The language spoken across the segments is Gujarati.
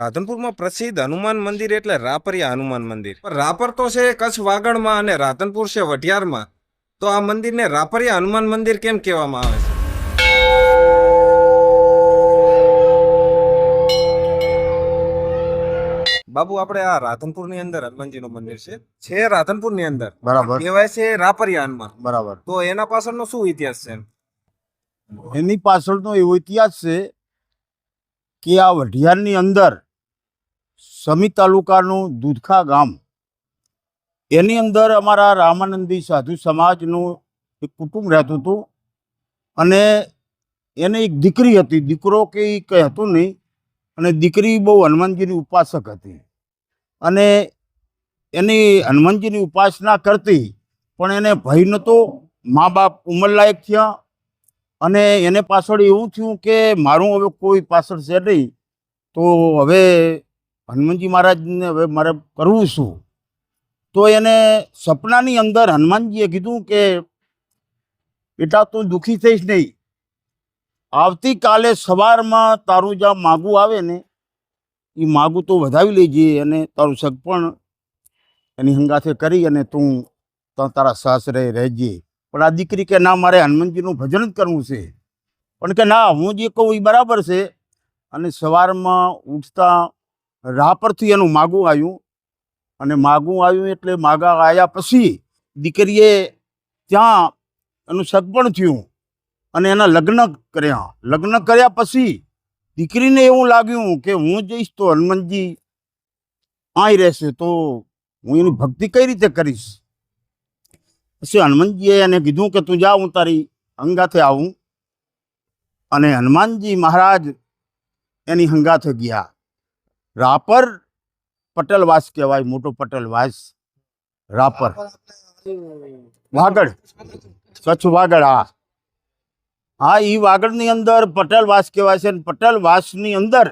રાધનપુરમાં પ્રસિદ્ધ હનુમાન મંદિર એટલે રાપરિયા હનુમાન મંદિર. રાપર તો છે કચ્છ વાગડમાં અને રાધનપુર છે વઢિયારમાં. તો આ મંદિરને રાપરિયા હનુમાન મંદિર કેમ કહેવામાં આવે છે? બાબુ આપણે આ રાધનપુરની અંદર હનુમાનજીનું મંદિર છે. છે રાધનપુરની અંદર. બરાબર. કહેવાય છે રાપરિયા હનુમાન. બરાબર. તો એના પાછળનો શું ઇતિહાસ છે? એની પાછળનો એવો ઇતિહાસ છે કે આ વઢિયારની અંદર સમી તાલુકાનું દૂધખા ગામ. એની અંદર અમારા રામાનંદી સાધુ સમાજનું એક કુટુંબ રહેતું હતું અને એને એક દીકરી હતી. દીકરો કે એ કંઈ હતું નહીં અને દીકરી બહુ હનુમાનજીની ઉપાસક હતી. અને એની હનુમાનજીની ઉપાસના કરતી પણ એને ભય નહોતો. મા બાપ ઉંમરલાયક થયા અને એને પાછળ એવું થયું કે મારું હવે કોઈ પાછળ છે નહીં. તો હવે હનુમાનજી મહારાજને હવે મારે કરવું શું? તો એને સપનાની અંદર હનુમાનજીએ કીધું કે, બેટા, તું દુઃખી થઈશ નહીં. આવતીકાલે સવારમાં તારું જ્યાં માગું આવે ને એ માગું તો વધાવી લેજે અને તારું સગપણ એની હંગાથે કરી અને તું તારા સાસરે રહેજે. પણ આ દીકરી કે, ના, મારે હનુમાનજીનું ભજન જ કરવું છે. પણ કે, ના, હું જે કહું એ બરાબર છે. અને સવારમાં ઉઠતા રાહ પરથી એનું માગું આવ્યું. અને માગું આવ્યું એટલે માગા આવ્યા પછી દીકરીએ ત્યાં એનું સગપણ થયું અને એના લગ્ન કર્યા. લગ્ન કર્યા પછી દીકરીને એવું લાગ્યું કે હું જઈશ તો હનુમાનજી અહીં રહેશે તો હું એની ભક્તિ કઈ રીતે કરીશ? પછી હનુમાનજીએ એને કીધું કે તું જા, હું તારી હંગાથે આવું. અને હનુમાનજી મહારાજ એની હંગાથે ગયા. રાપર પટેલવાસ કહેવાય, મોટો પટેલવાસ. રાપર. વાગડ. કચ્છ વાગડ, હા. હા એ વાગડની અંદર પટેલવાસ કહેવાય છે અને પટેલવાસની અંદર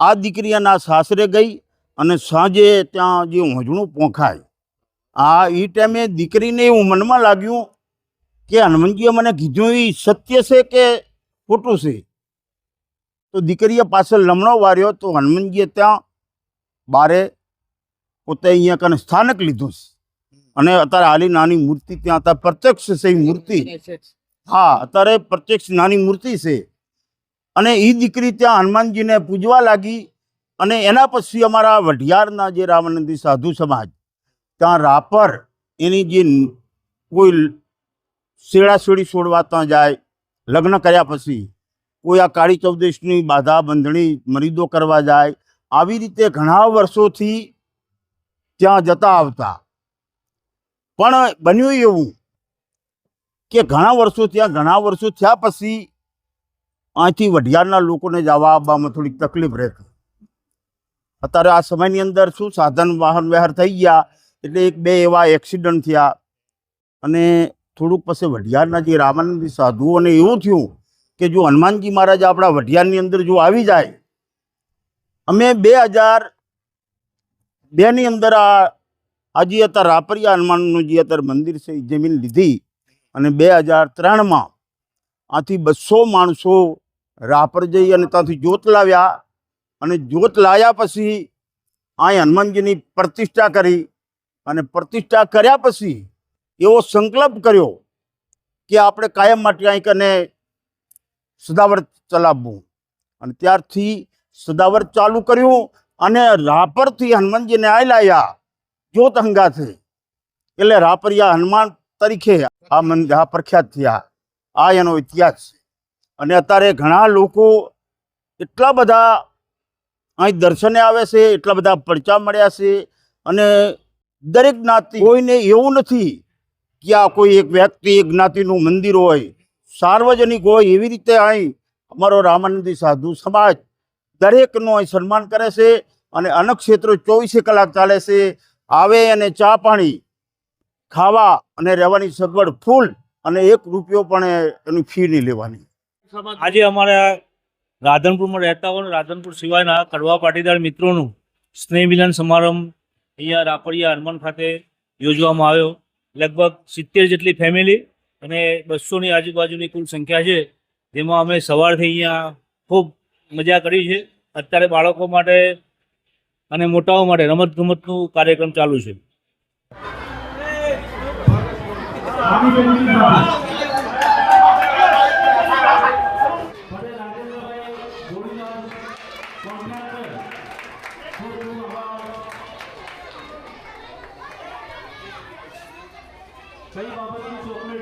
આ દીકરી એના સાસરે ગઈ અને સાંજે ત્યાં જે હોંજણું પોંખાય. આ એ ટાઈમે દીકરીને એવું મનમાં લાગ્યું કે હનુમાનજીએ મને કીધું એ સત્ય છે કે ખોટું છે? તો દીકરીએ પાછળ લમણો વાર્યો તો હનુમાનજીએ ત્યાં બારે પોતે અહીંયા કને સ્થાનક લીધું છે. અને અત્યારે હાલી નાની મૂર્તિ ત્યાં હતા. પ્રત્યક્ષ છે મૂર્તિ. હા, અત્યારે પ્રત્યક્ષ નાની મૂર્તિ છે. અને એ દીકરી ત્યાં હનુમાનજીને પૂજવા લાગી અને એના પછી અમારા વઢિયારના જે રામાનંદી સાધુ સમાજ, ત્યાં રાપર એની જે કોઈ કોઈ શેડાશેડી છોડવા ત્યાં જાય, લગ્ન કર્યા પછી કોઈ આ કાળી ચૌદેશની બાધા બંધણી મરીદો કરવા જાય, આવી રીતે ઘણા વર્ષોથી ત્યાં જતા આવતા. પણ બન્યું એવું કે ઘણા વર્ષો ત્યાં ઘણા વર્ષો થયા પછી અહીંથી વઢિયારના લોકોને જવા આવવામાં થોડીક તકલીફ રહેતી. અત્યારે આ સમયની અંદર શું સાધન વાહન વ્યવહાર થઈ ગયા, એટલે એક બે એવા એક્સિડન્ટ થયા અને થોડુંક પછી વઢિયારના જે રામાનંદી સાધુઓને એવું થયું કે જો હનુમાનજી મહારાજ આપણા વઢિયારની અંદર જો આવી જાય, અમે બે હજાર બેની અંદર આ, આજે અત્યારે રાપરિયા હનુમાનનું જે અત્યારે મંદિર છે એ જમીન લીધી અને બે હજાર ત્રણમાં આથી બસો માણસો રાપર જઈ અને ત્યાંથી જોત લાવ્યા અને જ્યોત લાવ્યા પછી અહીં હનુમાનજીની પ્રતિષ્ઠા કરી અને પ્રતિષ્ઠા કર્યા પછી એવો સંકલ્પ કર્યો કે આપણે કાયમ માટે અહીં કને સદાવર્ત ચલાવવું. અને ત્યારથી સદાવર્ત ચાલુ કર્યું અને રાપરથી હનુમાનજીને આયલાયા જોત હંગાથી. એટલે રાપરિયા હનુમાન તરીકે આ મંદિર આ પ્રખ્યાત થયા. આ એનો ઇતિહાસ છે. અને અત્યારે ઘણા લોકો એટલા બધા અહીં દર્શને આવે છે, એટલા બધા પડચા મળ્યા છે અને દરેક જ્ઞાતિ કોઈને એવું નથી કે આ કોઈ એક વ્યક્તિ, એક જ્ઞાતિનું મંદિર હોય સાર્વજનિક હોય એવી રીતે અહીં અમારો રામાનંદી સાધુ સમાજ દરેકનું અહીં સન્માન કરે છે અને અનેક ક્ષેત્રો ચોવીસે કલાક ચાલે છે. આવે અને ચા પાણી, ખાવા અને રહેવાની સગવડ ફૂલ અને એક રૂપિયો પણ એની ફી નહીં લેવાની. આજે અમારા રાધનપુરમાં રહેતા હોય રાધનપુર સિવાયના કડવા પાટીદાર મિત્રોનું સ્નેહ મિલન સમારંભ અહીંયા રાપરિયા હનુમાન ખાતે યોજવામાં આવ્યો. લગભગ સિત્તેર જેટલી ફેમિલી અને બસોની આજુબાજુની કુલ સંખ્યા છે, જેમાં અમે સવારથી અહીંયા ખૂબ મજા કરી છે. અત્યારે બાળકો માટે અને મોટાઓ માટે રમત ગમતનું કાર્યક્રમ ચાલુ છે. કઈ બાબતની ચોકલેટ.